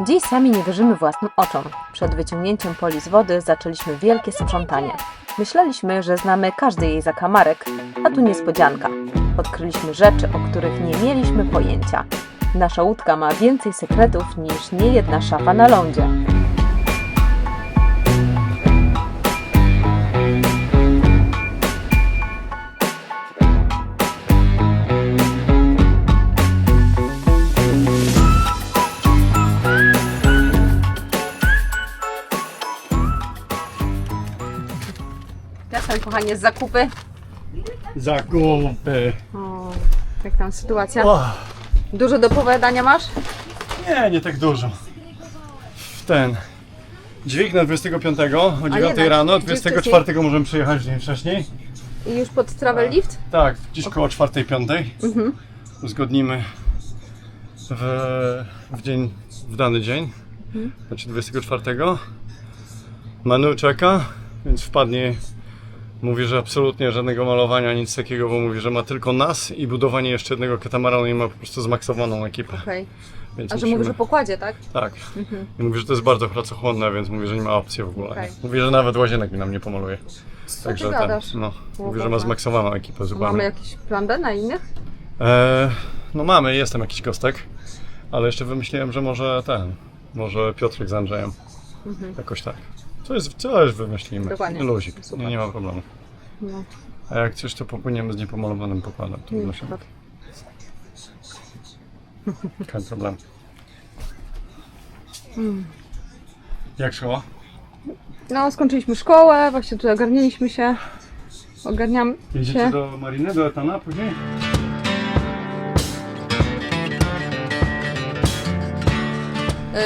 Dziś sami nie wierzymy własnym oczom. Przed wyciągnięciem poli z wody zaczęliśmy wielkie sprzątanie. Myśleliśmy, że znamy każdy jej zakamarek, a tu niespodzianka. Odkryliśmy rzeczy, o których nie mieliśmy pojęcia. Nasza łódka ma więcej sekretów niż niejedna szafa na lądzie. Kochanie, zakupy? Zakupy. O, jak tam sytuacja? O, Dużo do opowiadania masz? nie, nie tak dużo. W ten. Dźwig na 25 o 9 jednak, rano, dzień 24 możemy przyjechać dzień wcześniej. I już pod travel lift? Tak, gdzieś koło 4-5. Mhm. Uzgodnimy w, w dzień, w dany dzień, Mhm. znaczy 24. Manu czeka, więc wpadnie. Mówi, że absolutnie żadnego malowania, nic takiego, bo mówi, że ma tylko nas i budowanie jeszcze jednego katamaranu i ma po prostu zmaksowaną ekipę. Okej. Więc A że musimy... mówisz o pokładzie, tak? Tak. I mówi, że to jest bardzo pracochłonne, więc mówi, że nie ma opcji w ogóle. Okej. Mówi, że nawet łazienek mi nam nie pomaluje. ty gadasz? no, mówi, że ma zmaksowaną ekipę Mamy zupełnie. jakiś plan B na innych? E, no mamy, jest tam jakiś kostek, ale jeszcze wymyśliłem, że może ten, może Piotrek z Andrzejem. Jakoś tak. Co jest, coś wymyślimy. Dokładnie. Luzik, Super. nie, nie ma problemu. No. A jak coś, to popłyniemy z niepomalowanym pokładem. Trudno się. tak. Kein problem. Hmm. Jak szło? No, skończyliśmy szkołę, właśnie tutaj ogarnialiśmy się. Ogarniam Jedziecie się. do Mariny, do Etana później?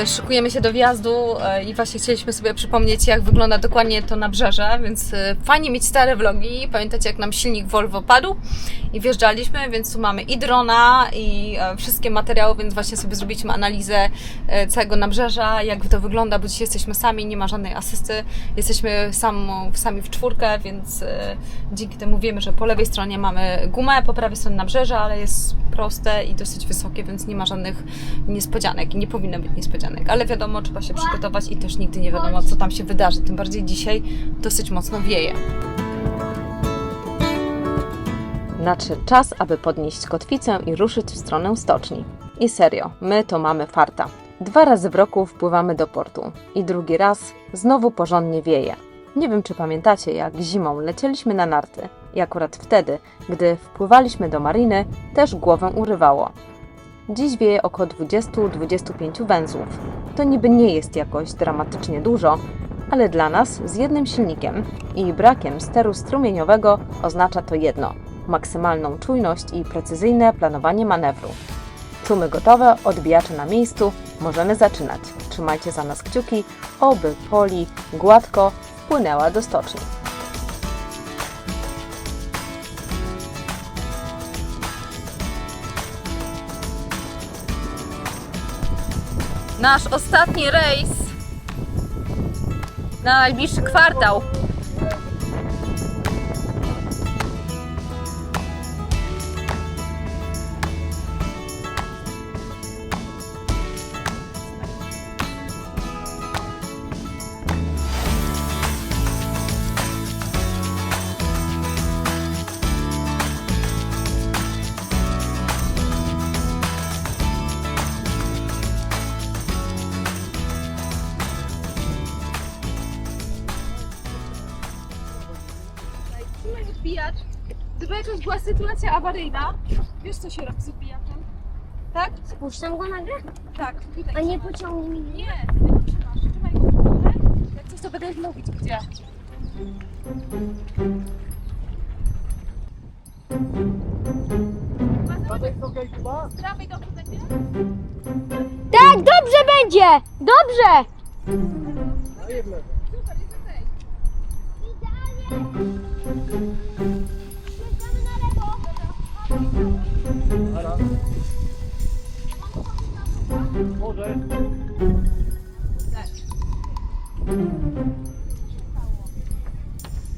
Szykujemy się do wjazdu e, i właśnie chcieliśmy sobie przypomnieć, jak wygląda dokładnie to nabrzeże, więc e, fajnie mieć stare vlogi. Pamiętacie, jak nam silnik Volvo padł? I wjeżdżaliśmy, więc tu mamy i drona, i e, wszystkie materiały, więc właśnie sobie zrobiliśmy analizę e, całego nabrzeża, jak to wygląda, bo dzisiaj jesteśmy sami, nie ma żadnej asysty, jesteśmy sam, sami w czwórkę, więc e, dzięki temu wiemy, że po lewej stronie mamy gumę, po prawej stronie nabrzeża, ale jest proste i dosyć wysokie, więc nie ma żadnych niespodzianek i nie powinno być niespodzianek, ale wiadomo, trzeba się przygotować i też nigdy nie wiadomo, co tam się wydarzy, tym bardziej dzisiaj dosyć mocno wieje. Nadszedł czas, aby podnieść kotwicę i ruszyć w stronę stoczni. I serio, my to mamy farta. Dwa razy w roku wpływamy do portu i drugi raz znowu porządnie wieje. Nie wiem, czy pamiętacie, jak zimą lecieliśmy na narty i akurat wtedy, gdy wpływaliśmy do mariny, też głowę urywało. Dziś wieje około 20-25 węzłów. To niby nie jest jakoś dramatycznie dużo, ale dla nas z jednym silnikiem i brakiem steru strumieniowego oznacza to jedno maksymalną czujność i precyzyjne planowanie manewru. Tłumy gotowe, odbijacze na miejscu, możemy zaczynać. Trzymajcie za nas kciuki, oby poli gładko wpłynęła do stoczni. Nasz ostatni rejs na najbliższy kwartał. Trzymaj odbijacz. Gdyby jakaś była sytuacja awaryjna, wiesz co się robi z odbijaczem? Tak? Spuszczam go nagle? Tak. Tutaj. A nie pociągnij mnie. Nie, ty go trzymasz. Trzymaj go. Jak coś to będę mówić gdzie. Z prawej dobrze będzie? Tak, dobrze będzie! Dobrze! Super, jest okej. Idealnie! Lewo.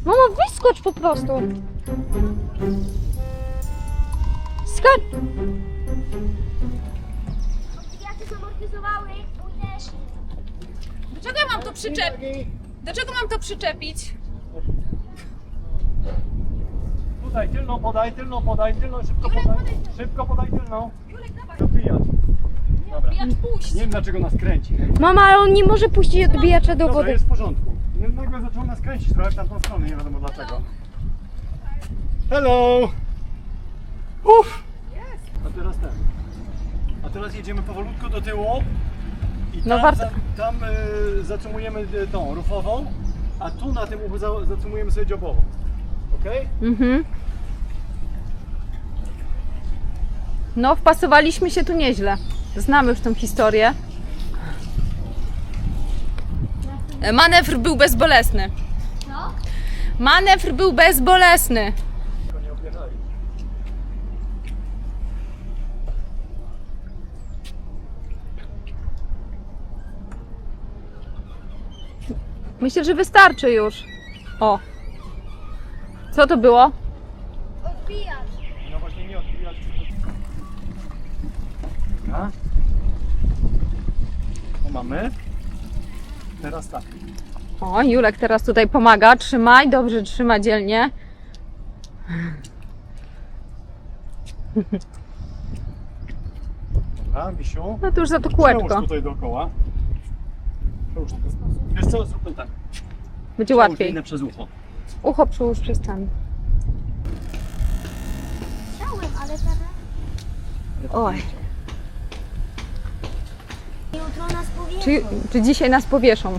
Mama, wyskocz po prostu. Skocz! Odbijacze zamortyzowały, pójdziesz czego mam to przyczepić? Do czego mam to przyczepić? Tutaj, tylną podaj, tylną podaj, tylną szybko Jurek, podaj. podaj. Szybko podaj tylną. Julek, dawaj. Dobijać. Dobra. Bijacz puść. Nie wiem dlaczego nas kręci. Mama, ale on nie może puścić odbijacza do Dobra, wody. jest w porządku. Nie, Nagle zaczął nas kręcić trochę w tamtą stronę, nie wiadomo dlaczego. Hello! Uff! A teraz ten. A teraz jedziemy powolutku do tyłu. I tam, No warto- za, tam y, zatrzymujemy y, tą rufową, a tu na tym uchu za, zatrzymujemy sobie dziobową. Okej? Mhm. No, wpasowaliśmy się tu nieźle. Znamy już tą historię. Manewr był bezbolesny. No. Manewr był bezbolesny. Myślę, że wystarczy już. O. Co to było? Odbijacz. No właśnie nie odbijać. A? To mamy. Teraz tak. O, Julek teraz tutaj pomaga. Trzymaj, dobrze, trzyma dzielnie. Dobra, Misiu. No to już za to Przełóż kółeczko. tutaj dookoła. Przełóż tylko. Wiesz co, zróbmy tak. Będzie Przełóż łatwiej. linę przez ucho. Ucho przyłóż przez ten. Chciałem, ale teraz... Oj. Jutro nas powie. Czy, czy dzisiaj nas powieszą?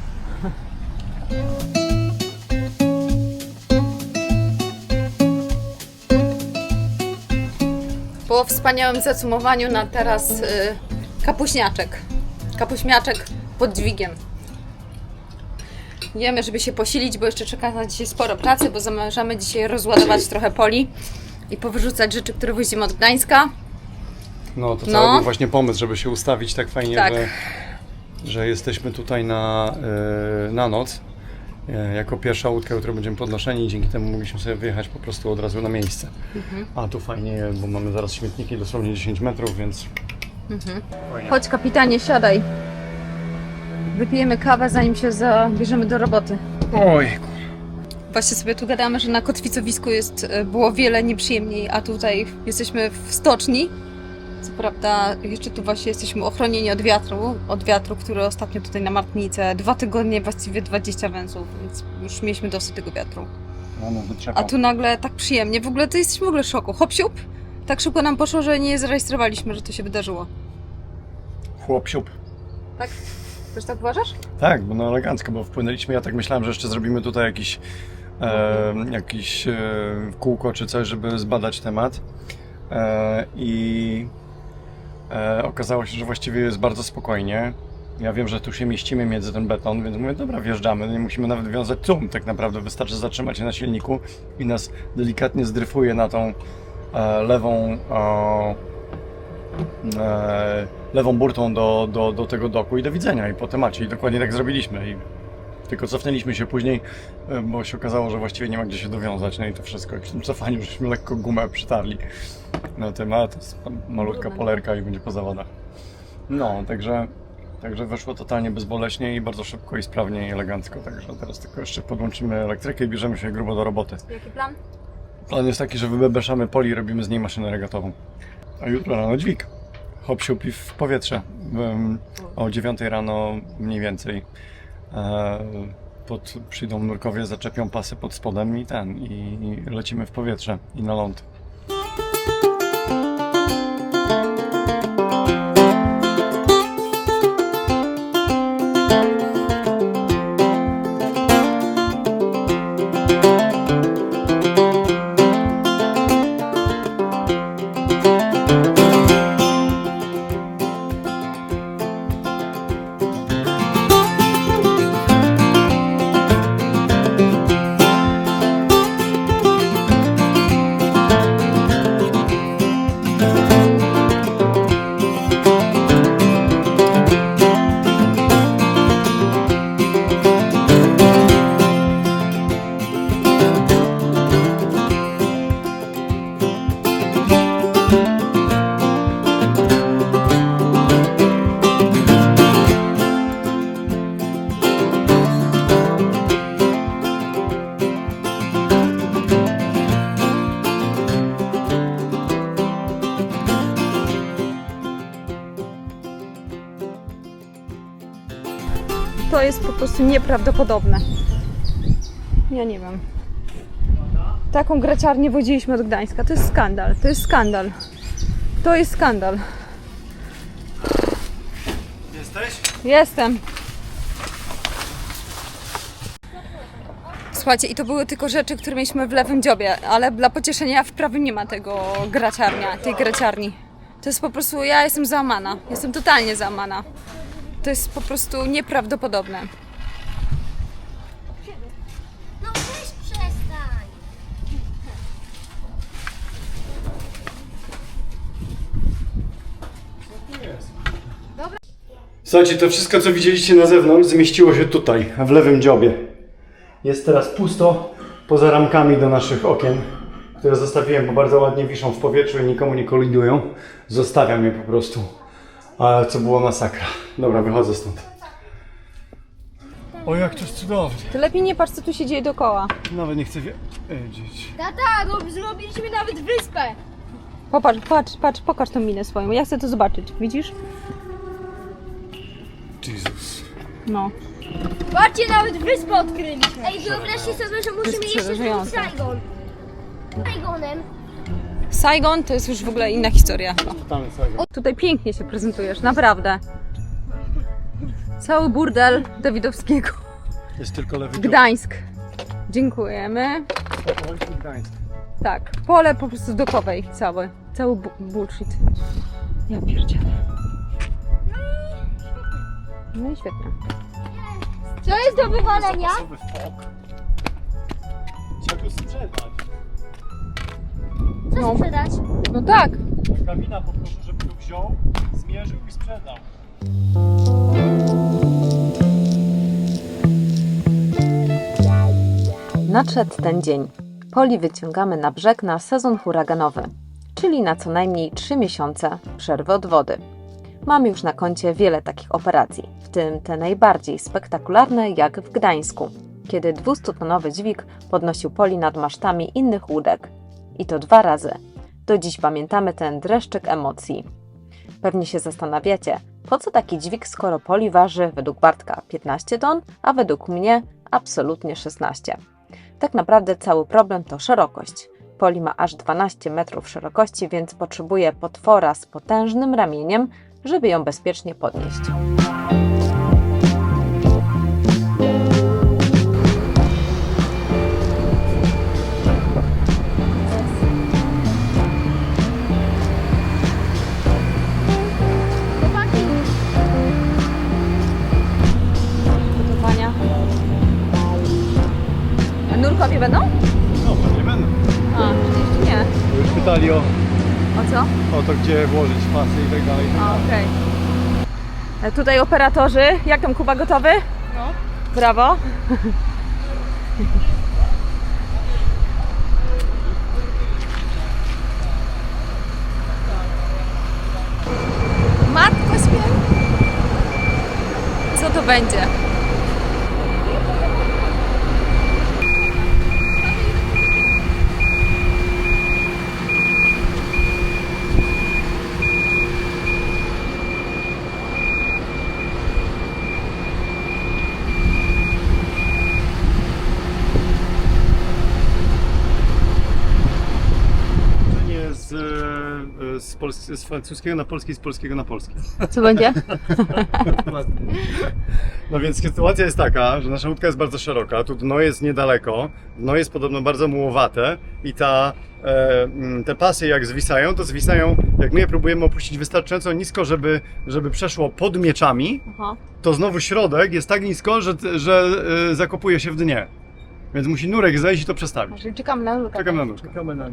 Po wspaniałym zacumowaniu na teraz y, kapuśniaczek. Kapuśniaczek pod dźwigiem. Jemy, żeby się posilić, bo jeszcze czeka na dzisiaj sporo pracy, bo zamierzamy dzisiaj rozładować trochę poli i powyrzucać rzeczy, które wozimy od Gdańska. No to No. cały był właśnie pomysł, żeby się ustawić tak fajnie, Tak. Że, że jesteśmy tutaj na, y, na noc. y, Jako pierwsza łódka, jutro będziemy podnoszeni i dzięki temu mogliśmy sobie wyjechać po prostu od razu na miejsce. Mhm. A tu fajnie, bo mamy zaraz śmietniki dosłownie 10 metrów, więc fajnie. Chodź kapitanie, siadaj. Wypijemy kawę, zanim się zabierzemy do roboty. Oj, Właśnie sobie tu gadamy, że na kotwicowisku jest, e, było wiele nieprzyjemniej, a tutaj jesteśmy w stoczni. Co prawda, jeszcze tu właśnie jesteśmy ochronieni od wiatru, od wiatru, który ostatnio tutaj na Martnice dwa tygodnie, właściwie 20 węzłów, więc już mieliśmy dosyć tego wiatru. mamy wytrzepał. A tu nagle tak przyjemnie, w ogóle to jesteśmy w ogóle w szoku. Hop siup, tak szybko nam poszło, że nie zarejestrowaliśmy, że to się wydarzyło. Chłop siup. Tak? Też tak uważasz? Tak, bo no elegancko, bo wpłynęliśmy. Ja tak myślałem, że jeszcze zrobimy tutaj jakiś, e, jakiś e, kółko czy coś, żeby zbadać temat. E, I e, okazało się, że właściwie jest bardzo spokojnie. Ja wiem, że tu się mieścimy między ten beton, więc mówię, dobra, wjeżdżamy. Nie musimy nawet wiązać cum, tak naprawdę. Wystarczy zatrzymać się na silniku i nas delikatnie zdryfuje na tą e, lewą e, lewą burtą do, do, do tego doku i do widzenia i po temacie. I dokładnie tak zrobiliśmy. I tylko cofnęliśmy się później, e, bo się okazało, że właściwie nie ma gdzie się dowiązać. No i to wszystko. I przy tym cofaniu żeśmy lekko gumę przytarli na temat. To jest malutka polerka i będzie po zawodach. No, także, także wyszło totalnie bezboleśnie i bardzo szybko i sprawnie i elegancko. Także teraz tylko jeszcze podłączymy elektrykę i bierzemy się grubo do roboty. Jaki plan? Plan jest taki, że wybebeszamy poli i robimy z niej maszynę regatową. A jutro rano dźwig. Hop siup i w powietrze. O 9 rano mniej więcej. E, Pod, przyjdą nurkowie, zaczepią pasy pod spodem i ten. I lecimy w powietrze i na ląd. Prostu nieprawdopodobne. Ja nie wiem. Taką graciarnię wodziliśmy od Gdańska. To jest skandal. To jest skandal. To jest skandal. Jesteś? Jestem. Słuchajcie, i to były tylko rzeczy, które mieliśmy w lewym dziobie, ale dla pocieszenia w prawym nie ma tego graciarnia, tej graciarni. To jest po prostu, ja jestem załamana. Jestem totalnie załamana. To jest po prostu nieprawdopodobne. Słuchajcie, to wszystko co widzieliście na zewnątrz zmieściło się tutaj, w lewym dziobie. Jest teraz pusto poza ramkami do naszych okien, które zostawiłem, bo bardzo ładnie wiszą w powietrzu i nikomu nie kolidują. Zostawiam je po prostu. Ale co było masakra. Dobra, wychodzę stąd. O, jak to jest cudownie. To lepiej nie patrz, co tu się dzieje dookoła. Nawet nie chcę wiedzieć. Tata, no, zrobiliśmy nawet wyspę. Popatrz, patrz, patrz, pokaż tą minę swoją. Ja chcę to zobaczyć, widzisz? Jezus. No. Patrzcie, nawet wyspę odkryliśmy. Ej, wyobraźcie sobie, że musimy jeszcze zrobić przerażające. Saigon. Saigonem. Saigon to jest już w ogóle inna historia. Tam jest. Tutaj pięknie się prezentujesz, naprawdę. Cały burdel Dawidowskiego. Jest tylko lewy dziób. Gdańsk. Dziękujemy. Gdańsk. Tak, pole po prostu dokowej całe. Cały bu- bullshit. Ja pierdzielę. No i świetnie. Co jest do wywalenia? Zapasowy fok. Trzeba go sprzedać. Co No. sprzedać? No tak. Kawina poproszę, żeby go wziął, zmierzył i sprzedał. Nadszedł ten dzień. Poli wyciągamy na brzeg na sezon huraganowy, czyli na co najmniej 3 miesiące przerwy od wody. Mamy już na koncie wiele takich operacji, w tym te najbardziej spektakularne jak w Gdańsku, kiedy 200-tonowy dźwig podnosił Poli nad masztami innych łódek. I to dwa razy. Do dziś pamiętamy ten dreszczyk emocji. Pewnie się zastanawiacie, po co taki dźwig, skoro Poli waży według Bartka 15 ton, a według mnie absolutnie 16. Tak naprawdę cały problem to szerokość. Poli ma aż 12 metrów szerokości, więc potrzebuje potwora z potężnym ramieniem, żeby ją bezpiecznie podnieść. Nurkowie będą? No, pewnie będą. A, czyli jeszcze nie. Już pytali o, O co? o to, gdzie włożyć pasy i tak dalej. A, okej. E, Tutaj operatorzy. Jak tam Kuba gotowy? No. Brawo. Matko święta. Co to będzie? Nie z, z francuskiego na polski, z polskiego na polski. Co będzie? No więc sytuacja jest taka, że nasza łódka jest bardzo szeroka, tu dno jest niedaleko, dno jest podobno bardzo mułowate i ta, e, mm, te pasy jak zwisają, to zwisają, jak my je próbujemy opuścić wystarczająco nisko, żeby, żeby przeszło pod mieczami, Aha. to znowu środek jest tak nisko, że, że e, zakopuje się w dnie. Więc musi nurek zejść i to przestawić. Czyli czekamy na nurka. Czekam na nóż. Czekamy na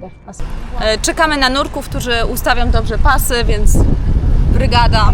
E, Czekamy na nurków, którzy ustawią dobrze pasy, więc brygada.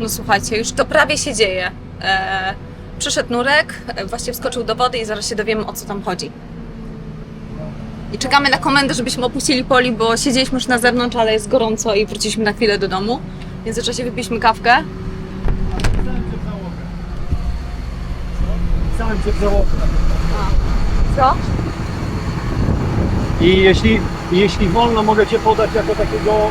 No słuchajcie, już to prawie się dzieje. E, przyszedł nurek, e, właściwie wskoczył do wody i zaraz się dowiemy o co tam chodzi. I czekamy na komendę, żebyśmy opuścili poli, bo siedzieliśmy już na zewnątrz, ale jest gorąco i wróciliśmy na chwilę do domu. W międzyczasie wypiliśmy kawkę. Cię w. Co? I jeśli, jeśli wolno, mogę cię podać jako takiego.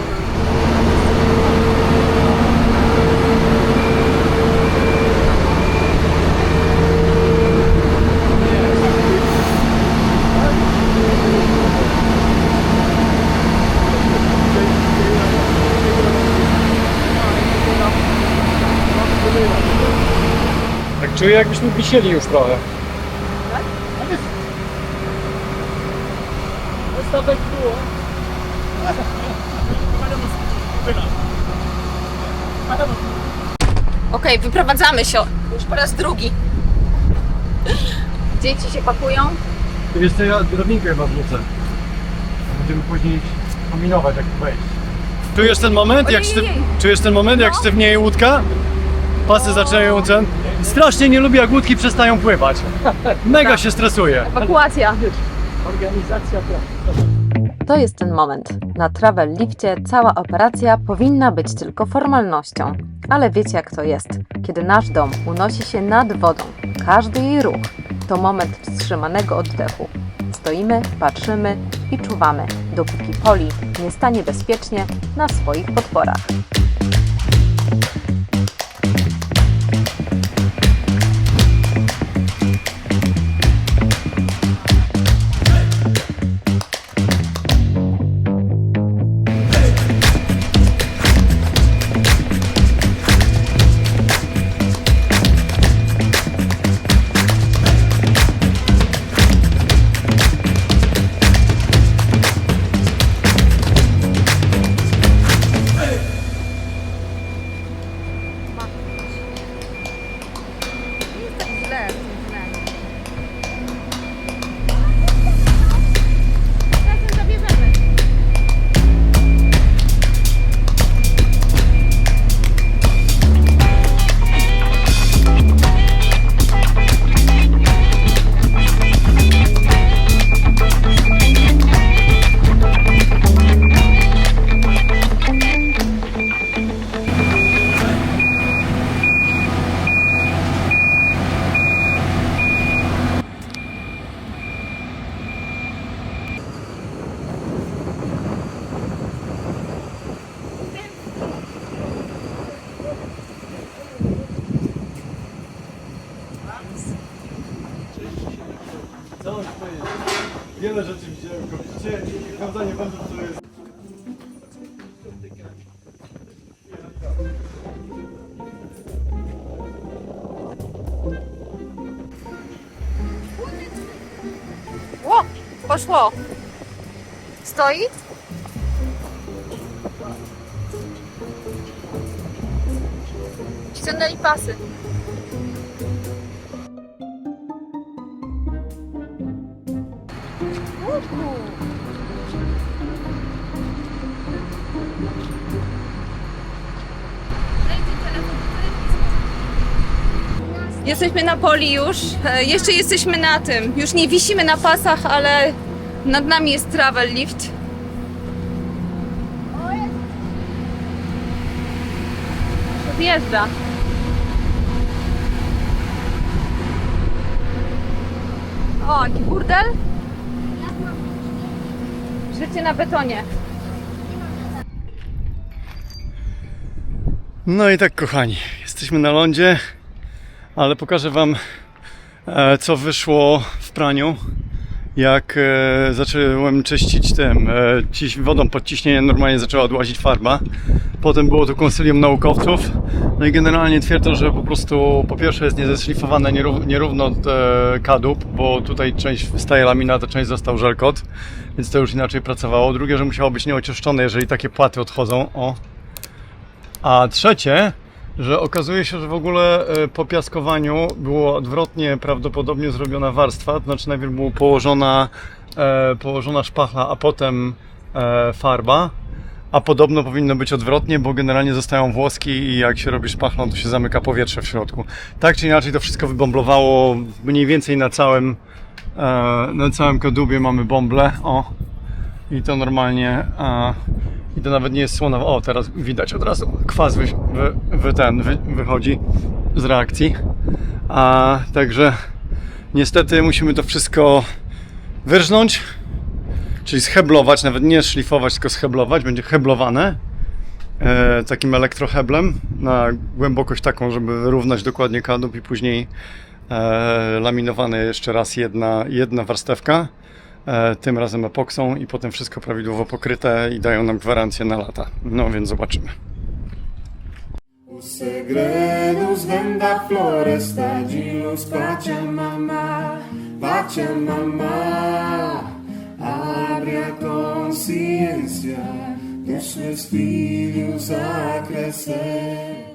Czuję, jakbyśmy wisieli już trochę. Stawek było. Okej, wyprowadzamy się. Już po raz drugi. Dzieci się pakują. Wiesz co, ja drobinkę chyba wrzucę. Będziemy później kombinować jak tu wejść. Czujesz ten moment, jak sztyw... Ojej. Czujesz ten moment, jak sztywnieje łódka? Pasy zaczynają ten... Strasznie nie lubię, jak łódki przestają pływać. Mega się stresuje. Ewakuacja. Organizacja. To jest ten moment. Na travel lifcie cała operacja powinna być tylko formalnością. Ale wiecie jak to jest. Kiedy nasz dom unosi się nad wodą, każdy jej ruch to moment wstrzymanego oddechu. Stoimy, patrzymy i czuwamy, dopóki Poli nie stanie bezpiecznie na swoich podporach. Poszło! Stoi? Ściągnęli pasy. Jesteśmy na poli już. E, Jeszcze jesteśmy na tym. Już nie wisimy na pasach, ale nad nami jest travel lift. Wjeżdża. O, jaki burdel? Życie na betonie. No i tak, kochani, jesteśmy na lądzie, ale pokażę Wam, e, co wyszło w praniu. Jak e, zacząłem czyścić tym, e, wodą pod ciśnieniem, normalnie zaczęła odłazić farba. Potem było to konsylium naukowców. No i generalnie twierdzą, że po prostu po pierwsze jest niezeszlifowane nierów, nierówno kadłub, bo tutaj część wystaje laminat, a część został żelkot, więc to już inaczej pracowało. Drugie, że musiało być nieoczyszczone, jeżeli takie płaty odchodzą. O, a trzecie, że okazuje się, że w ogóle e, po piaskowaniu było odwrotnie prawdopodobnie zrobiona warstwa, to znaczy najpierw była położona, e, położona szpachla, a potem e, farba, a podobno powinno być odwrotnie, bo generalnie zostają włoski i jak się robi szpachlą, to się zamyka powietrze w środku. Tak czy inaczej to wszystko wybąblowało mniej więcej na całym, na całym kadłubie mamy bąble, o, i to normalnie, a, i to nawet nie jest słona, o teraz widać od razu, kwas wy, wy, wy ten, wy, wychodzi z reakcji, a także niestety musimy to wszystko wyrżnąć, czyli scheblować, nawet nie szlifować, tylko scheblować, będzie heblowane e, takim elektroheblem na głębokość taką, żeby wyrównać dokładnie kadłub i później e, laminowane jeszcze raz jedna, jedna warstewka, tym razem epoksą i potem wszystko prawidłowo pokryte i dają nam gwarancję na lata. No więc zobaczymy. Os segredos vêm da floresta de luz Pachamama, Pachamama. Abre a consciência dos seus filhos a crescer.